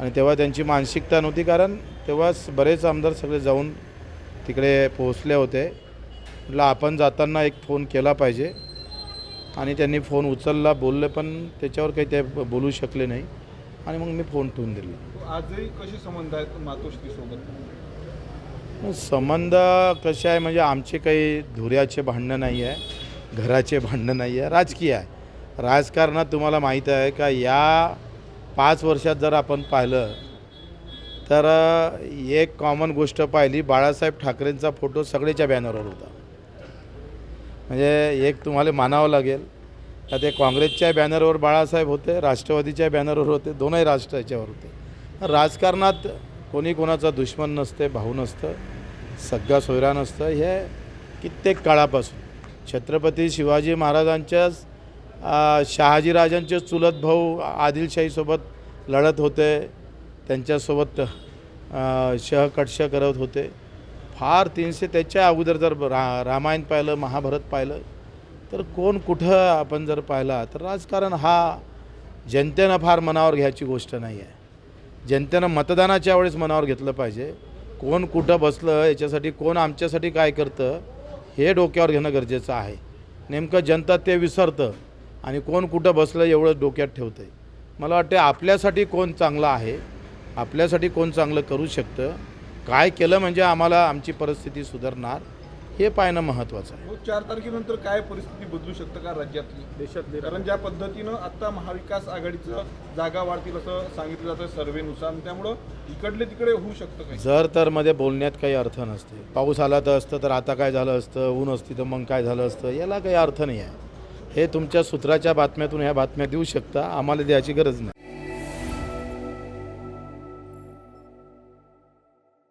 आणि तेव्हा त्यांची मानसिकता नव्हती कारण तेव्हाच बरेच आमदार सगळे जाऊन तिकडे पोहोचले होते. म्हटलं आपण जाताना एक फोन केला पाहिजे. आणि त्यांनी फोन उचलला बोलले पण त्याच्यावर काही ते बोलू शकले नाही. आणि मग मी फोन ठेवून दिला. आजही कसे संबंध आहेत मातोश्री सोबत? संबंध कसे आहे म्हणजे आमचे काही धुऱ्याचे भांडणं नाही आहे घराचे भांडणं नाही आहे राजकीय आहे. राजकारणात तुम्हाला माहीत आहे का या पाच वर्षात जर आपण पाहिलं तर एक कॉमन गोष्ट पाहिली बाळासाहेब ठाकरेंचा फोटो सगळेच्या बॅनरवर होता. म्हणजे एक तुम्हाला मानावं लागेल का ते काँग्रेसच्या बॅनरवर बाळासाहेब होते राष्ट्रवादीच्या बॅनरवर होते दोनही राष्ट्र याच्यावर होते. राजकारणात कोणी कोणाचा दुश्मन नसते भाऊ नसतं सगळा सोयरा नसतं हे कित्येक काळापासून. छत्रपती शिवाजी महाराजांच्याच शहाजीराजांचे चुलत भाऊ आदिलशाहीसोबत लढत होते. त्यांच्यासोबत अ, शहकटश करत होते. फार तीनशे त्याच्या अगोदर जर रा रामायण पाहिलं महाभारत पाहिलं तर कोण कुठं आपण जर पाहिला तर राजकारण हा जनतेनं फार मनावर घ्यायची गोष्ट नाही आहे. जनतेनं मतदानाच्या वेळेस मनावर घेतलं पाहिजे. कोण कुठं बसलं याच्यासाठी कोण आमच्यासाठी काय करतं हे डोक्यावर घेणं गरजेचं आहे. नेमकं जनता ते विसरतं. आणि कोण कुठं बसलं एवढं डोक्यात ठेवतं आहे मला वाटते आपल्यासाठी कोण चांगलं आहे आपल्यासाठी कोण चांगलं करू शकतं काय केलं म्हणजे आम्हाला आमची परिस्थिती सुधारणार हे पाहणं महत्त्वाचं आहे. हो, चार तारखेनंतर काय परिस्थिती बदलू शकतं का राज्यातली? देशातली. कारण ज्या पद्धतीनं आता महाविकास आघाडीचं जागा वाढतील असं सांगितलं जातं सर्वेनुसार आणि त्यामुळं इकडले तिकडे होऊ शकतं काही. जर तर मध्ये बोलण्यात काही अर्थ नसते. पाऊस आला तर असतं तर आता काय झालं असतं ऊन असती तर मग काय झालं असतं याला काही अर्थ नाही आहे. हे तुमच्या सूत्राच्या बातम्यातून ह्या बातम्या देऊ शकता. आम्हाला द्यायची गरज नाही.